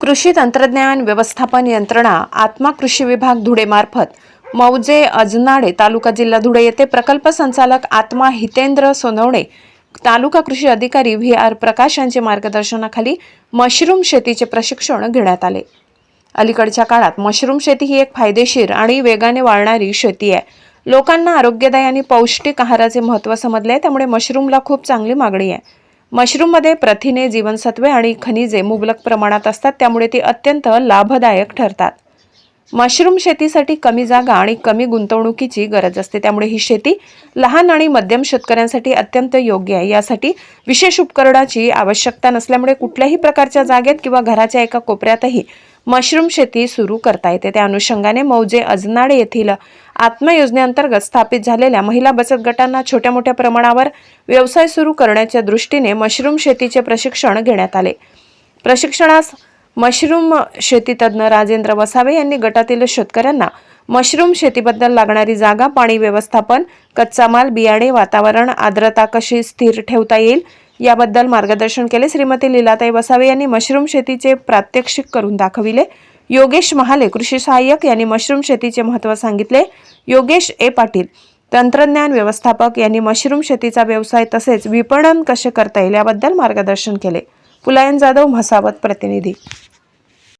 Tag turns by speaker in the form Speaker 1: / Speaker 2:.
Speaker 1: कृषी तंत्रज्ञान व्यवस्थापन यंत्रणा आत्मा कृषी विभाग धुळेमार्फत मौजे अजनाडे तालुका जिल्हा धुळे येथे प्रकल्प संचालक आत्मा हितेंद्र सोनवणे तालुका कृषी अधिकारी व्ही आर प्रकाश यांच्या मार्गदर्शनाखाली मशरूम शेतीचे प्रशिक्षण घेण्यात आले. अलीकडच्या काळात मशरूम शेती ही एक फायदेशीर आणि वेगाने वाढणारी शेती आहे. लोकांना आरोग्यदायी आणि पौष्टिक आहाराचे महत्त्व समजले आहे त्यामुळे मशरूमला खूप चांगली मागणी आहे. मशरूममध्ये प्रथिने जीवनसत्वे आणि खनिजे मुबलक प्रमाणात असतात त्यामुळे ती अत्यंत लाभदायक ठरतात. मशरूम शेतीसाठी कमी जागा आणि कमी गुंतवणुकीची गरज असते त्यामुळे ही शेती लहान आणि मध्यम शेतकऱ्यांसाठी अत्यंत योग्य आहे. यासाठी विशेष उपकरणाची आवश्यकता नसल्यामुळे कुठल्याही प्रकारच्या जागेत किंवा घराच्या एका कोपऱ्यातही मशरूम शेती सुरू करता येते. त्या अनुषंगाने मौजे अजनाडे येथील आत्मयोजनेअंतर्गत स्थापित झालेल्या महिला बचत गटांना छोट्या मोठ्या प्रमाणावर व्यवसाय सुरू करण्याच्या दृष्टीने मशरूम शेतीचे प्रशिक्षण घेण्यात आले. प्रशिक्षणास मशरूम शेतीतज्ञ राजेंद्र वसावे यांनी गटातील शेतकऱ्यांना मशरूम शेतीबद्दल लागणारी जागा पाणी व्यवस्थापन कच्चा माल बियाणे वातावरण आर्द्रता कशी स्थिर ठेवता येईल याबद्दल मार्गदर्शन केले. श्रीमती लीलाताई वसावे यांनी मशरूम शेतीचे प्रात्यक्षिक करून दाखविले. योगेश महाले कृषी सहाय्यक यांनी मशरूम शेतीचे महत्त्व सांगितले. योगेश ए. पाटील तंत्रज्ञान व्यवस्थापक यांनी मशरूम शेतीचा व्यवसाय तसेच विपणन कसे करता येईल याबद्दल मार्गदर्शन केले. पुलायन जाधव म्हसावत प्रतिनिधी